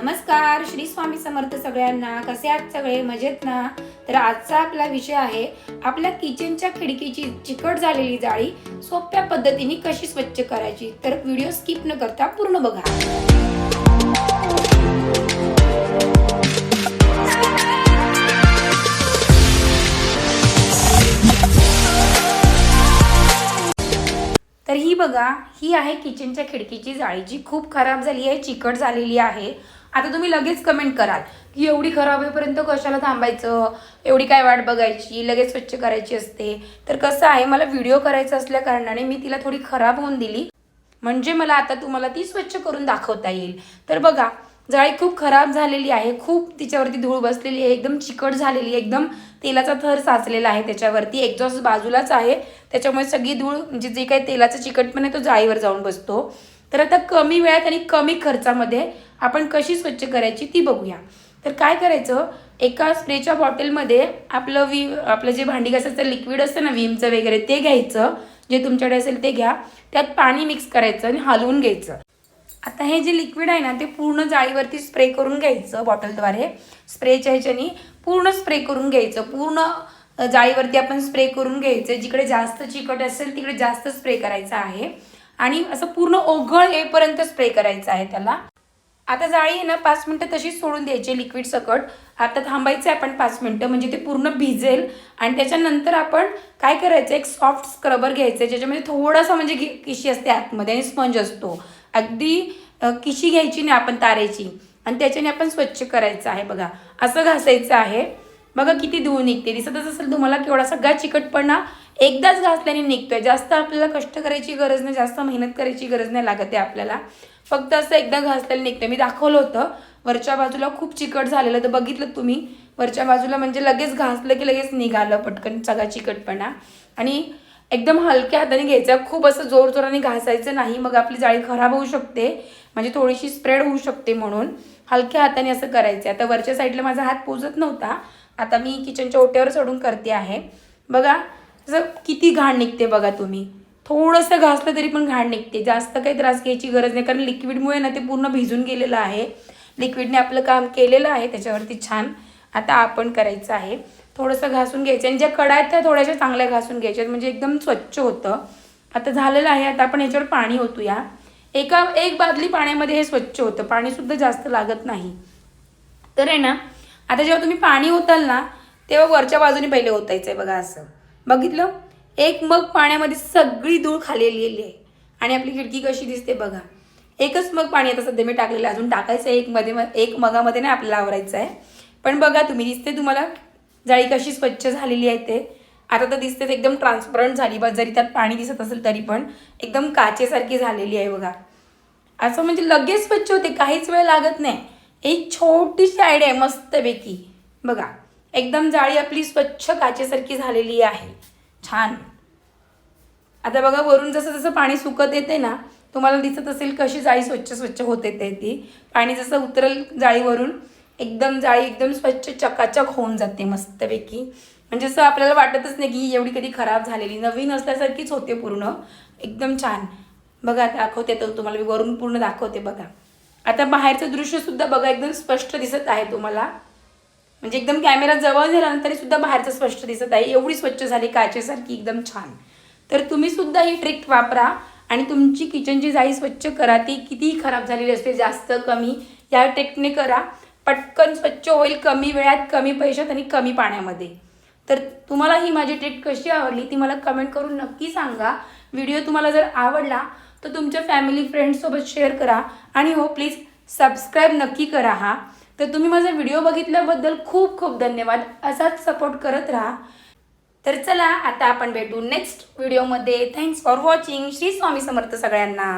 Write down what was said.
नमस्कार श्री स्वामी समर्थ सगळ्यांना. कसे आहात सगळे? मजेत ना? तर आजचा आपला विषय आहे आपल्या किचनच्या खिडकीची चिकट झालेली जाळी सोप्या पद्धतीने कशी स्वच्छ करायची? तर व्हिडिओ स्किप न करता पूर्ण बघा. तर ही बघा ही आहे किचनच्या खिडकीची जाळी जी खूप खराब झाली आहे चिकट झालेली आहे. आता तुम्ही लगेच कमेंट कराल की एवढी खराब होईपर्यंत कशाला थांबायचं? एवढी काय वाट बघायची? लगेच स्वच्छ करायची असते. तर कसं आहे मला व्हिडिओ करायचा असल्या कारणाने मी तिला थोडी खराब होऊन दिली. म्हणजे मला आता तुम्हाला ती स्वच्छ करून दाखवता येईल. तर बघा जाळी खूप खराब झालेली आहे. खूप तिच्यावरती धूळ बसलेली आहे. एकदम चिकट झालेली आहे. एकदम तेलाचा थर साचलेला आहे त्याच्यावरती. एक्झॉस्ट बाजूलाच आहे. त्याच्यामुळे सगळी धूळ म्हणजे जे काही तेलाचं चिकटपण आहे तो जाळीवर जाऊन बसतो. तर आता कमी वेळात आणि कमी खर्चामध्ये आपण कशी स्वच्छ करायची ती बघूया. तर काय करायचं? एका स्प्रेच्या बॉटलमध्ये आपलं वी आपलं जे भांडी घासायचं लिक्विड असतं ना विमचं वगैरे ते घ्यायचं. जे तुमच्याकडे असेल ते घ्या. त्यात पाणी मिक्स करायचं आणि हलवून घ्यायचं. आता हे जे लिक्विड आहे ना ते पूर्ण जाळीवरती स्प्रे करून घ्यायचं बॉटलद्वारे. स्प्रेच्या ह्याच्यानी पूर्ण स्प्रे करून घ्यायचं. पूर्ण जाळीवरती आपण स्प्रे करून घ्यायचं. जिकडे जास्त चिकट असेल तिकडे जास्त स्प्रे करायचा आहे. आणि असं पूर्ण ओघळ येईपर्यंत स्प्रे करायचं आहे त्याला. आता जाळी आहे ना पाच मिनटं तशीच सोडून द्यायची लिक्विड सकट. आता थांबायचं आहे आपण पाच मिनटं म्हणजे ते पूर्ण भिजेल. आणि त्याच्यानंतर आपण काय करायचं एक सॉफ्ट स्क्रबर घ्यायचं आहे ज्याच्यामध्ये थोडासा म्हणजे किशी असते आतमध्ये आणि स्पंज असतो. अगदी किशी घ्यायची नाही आपण तारेची. आणि त्याच्याने आपण स्वच्छ करायचं आहे बघा. असं घासायचं आहे. बघा किती धूळ निघते. दिसतच असेल तुम्हाला केवढा सगळा चिकटपणा एकदाच घासल्याने निघतोय. जास्त आपल्याला कष्ट करायची गरज नाही जास्त मेहनत करायची गरज नाही लागत आहे आपल्याला. फक्त असं एकदा घासल्याने निघतंय. मी दाखवलं होतं वरच्या बाजूला खूप चिकट झालेलं तर बघितलं तुम्ही? वरच्या बाजूला म्हणजे लगेच घासलं की लगेच निघालं पटकन सगळा चिकटपणा. आणि एकदम हलक्या हाताने घ्यायचं खूप असं जोर जोराने घासायचं नाही. मग आपली जाळी खराब होऊ शकते. म्हणजे थोडीशी स्प्रेड होऊ शकते म्हणून. हलक्या हाताने असं करायचं आता वरच्या साईडला माझा हात पोचत नव्हता. आता मी किचनच्या ओट्यावर चढून करते आहे. बघा जसं किती घाण निघते बघा तुम्ही. थोडंसं घासलं तरी पण घाण निघते. जास्त काही त्रास घ्यायची गरज नाही. कारण लिक्विडमुळे ना ते पूर्ण भिजून गेलेलं आहे. लिक्विडने आपलं काम केलेलं आहे. त्याच्यावरती छान आता आपण करायचं आहे. थोडंसं घासून घ्यायचं आणि ज्या कडा आहेत त्या थोड्याशा चांगल्या घासून घ्यायच्या म्हणजे एकदम स्वच्छ होतं. आता झालेलं आहे. आता आपण याच्यावर पाणी होतो या एका एक बादली पाण्यामध्ये हे स्वच्छ होतं. पाणीसुद्धा जास्त लागत नाही. तर आहे ना आता जेव्हा तुम्ही पाणी ओताल ना तेव्हा वरच्या बाजूने पहिले ओतायचं आहे बघा असं. बघितलं? एक मग पाण्यामध्ये सगळी धूळ खाली आहे. आणि आपली खिडकी कशी दिसते बघा. एकच मग पाणी आता सध्या मी टाकलेलं आहे. अजून टाकायचं आहे. एक मध्ये एक मगामध्ये नाही आपल्याला आवरायचं आहे. पण बघा तुम्ही दिसते तुम्हाला? जाळी कशी स्वच्छ झालेली आहे ते. आता तर दिसतेच एकदम ट्रान्सपरंट झाली. बस जरी त्यात पाणी दिसत असेल तरी पण एकदम काचेसारखी झालेली आहे बघा. असं म्हणजे लगेच स्वच्छ होते. काहीच वेळ लागत नाही. एक छोटीशी आयडिया आहे मस्तपैकी. बघा. एकदम जाळी आपली स्वच्छ काचेसारखी झालेली आहे. छान. आता बघा वरून जसं जसं पाणी सुकत येते ना तुम्हाला दिसत असेल कशी जाळी स्वच्छ स्वच्छ होत येते ती. पाणी जसं उतरल जाळीवरून एकदम जाळी एकदम स्वच्छ चकाचक होऊन जाते मस्तपैकी. म्हणजे असं आपल्याला वाटतच नाही की ही एवढी कधी खराब झालेली. नवीन असल्यासारखीच होते पूर्ण. एकदम छान. बघा दाखवते तर तुम्हाला मी वरून पूर्ण दाखवते बघा. आता बाहेरचं दृश्यसुद्धा बघा एकदम स्पष्ट दिसत आहे तुम्हाला. म्हणजे एकदम कॅमेरा जवळ झाला ना तरी सुद्धा बाहेरचं स्पष्ट दिसत आहे. एवढी स्वच्छ झाली काचेसारखी एकदम छान. तर तुम्ही सुद्धा ही ट्रिक वापरा आणि तुमची किचनची जाळी स्वच्छ करा. ती कितीही खराब झालेली असते जास्त कमी या ट्रिकने करा. पटकन स्वच्छ होईल कमी वेळात कमी पैशात आणि कमी पाण्यामध्ये. तर तुम्हाला ही माझी ट्रिक कशी आवडली ती मला कमेंट करून नक्की सांगा. व्हिडिओ तुम्हाला जर आवडला तर तुमच्या फॅमिली फ्रेंड्ससोबत शेअर करा. आणि हो प्लीज सबस्क्राईब नक्की करा हा. तर तुम्ही माझा व्हिडिओ बघितल्याबद्दल खूप खूप धन्यवाद. असाच सपोर्ट करत राहा. तर चला आता आपण भेटू नेक्स्ट व्हिडिओमध्ये thanks for watching Shri Swami Samarth सगळ्यांना.